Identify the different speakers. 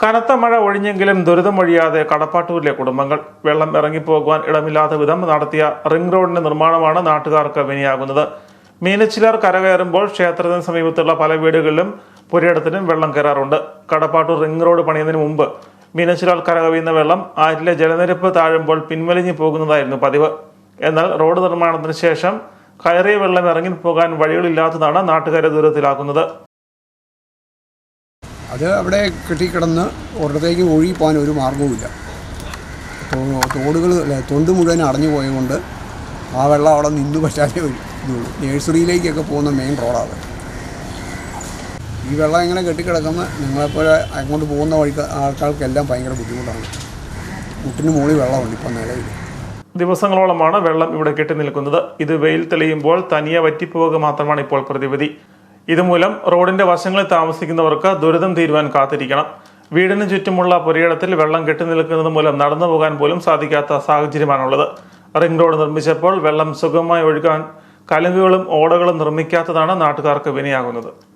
Speaker 1: കനത്ത മഴ ഒഴിഞ്ഞെങ്കിലും ദുരിതമൊഴിയാതെ കടപ്പാട്ടൂരിലെ കുടുംബങ്ങൾ വെള്ളം ഇറങ്ങിപ്പോകുവാൻ ഇടമില്ലാത്ത വിധം നടത്തിയ റിംഗ് റോഡിന്റെ നിർമ്മാണമാണ് നാട്ടുകാർക്ക് വിനിയാകുന്നത്. മീനച്ചിലാർ കരകയറുമ്പോൾ ക്ഷേത്രത്തിന് സമീപത്തുള്ള പല വീടുകളിലും പുരയിടത്തിനും വെള്ളം കയറാറുണ്ട്. കടപ്പാട്ടൂർ റിംഗ് റോഡ് പണിയുന്നതിന് മുമ്പ് മീനച്ചിലാർ കരകവിയുന്ന വെള്ളം ആറ്റിലെ ജലനിരപ്പ് താഴുമ്പോൾ പിൻവലിഞ്ഞു പോകുന്നതായിരുന്നു പതിവ്. എന്നാൽ റോഡ് നിർമ്മാണത്തിന് ശേഷം കയറിയ വെള്ളം ഇറങ്ങിപ്പോകാൻ വഴികളില്ലാത്തതാണ് നാട്ടുകാരെ ദുരിതത്തിലാക്കുന്നത്.
Speaker 2: അത് അവിടെ കെട്ടിക്കിടന്ന് ഒരിടത്തേക്ക് ഒഴുകി പോകാൻ ഒരു മാർഗവുമില്ല തോടുകൾ തൊണ്ട് മുഴുവൻ അടഞ്ഞു പോയതുകൊണ്ട് ആ വെള്ളം അവിടെ നിന്ന് പറ്റാതെ ഇതുള്ളൂ നേഴ്സറിയിലേക്കൊക്കെ പോകുന്ന മെയിൻ റോഡാണ് ഈ വെള്ളം ഇങ്ങനെ കെട്ടിക്കിടക്കുന്ന നിങ്ങളെപ്പോലെ അങ്ങോട്ട് പോകുന്ന വഴിക്ക് ആൾക്കാർക്കെല്ലാം ഭയങ്കര ബുദ്ധിമുട്ടാണ്. മുട്ടിന് മുകളിൽ വെള്ളമുണ്ട് ഇപ്പം നിലവിൽ.
Speaker 1: ദിവസങ്ങളോളമാണ് വെള്ളം ഇവിടെ കെട്ടി നിൽക്കുന്നത്. ഇത് വെയിൽ തെളിയുമ്പോൾ തനിയെ വറ്റിപ്പോവുക മാത്രമാണ് ഇപ്പോൾ പ്രതിവിധി. ഇതുമൂലം റോഡിന്റെ വശങ്ങളിൽ താമസിക്കുന്നവർക്ക് ദുരിതം തീരുവാൻ കാത്തിരിക്കണം. വീടിന് ചുറ്റുമുള്ള പുരയിടത്തിൽ വെള്ളം കെട്ടി നിൽക്കുന്നത് മൂലം നടന്നു പോകാൻ പോലും സാധിക്കാത്ത സാഹചര്യമാണുള്ളത്. റിംഗ് റോഡ് നിർമ്മിച്ചപ്പോൾ വെള്ളം സുഗമമായി ഒഴുകാൻ കലുങ്കുകളും ഓടകളും നിർമ്മിക്കാത്തതാണ് നാട്ടുകാർക്ക് വിനയാകുന്നത്.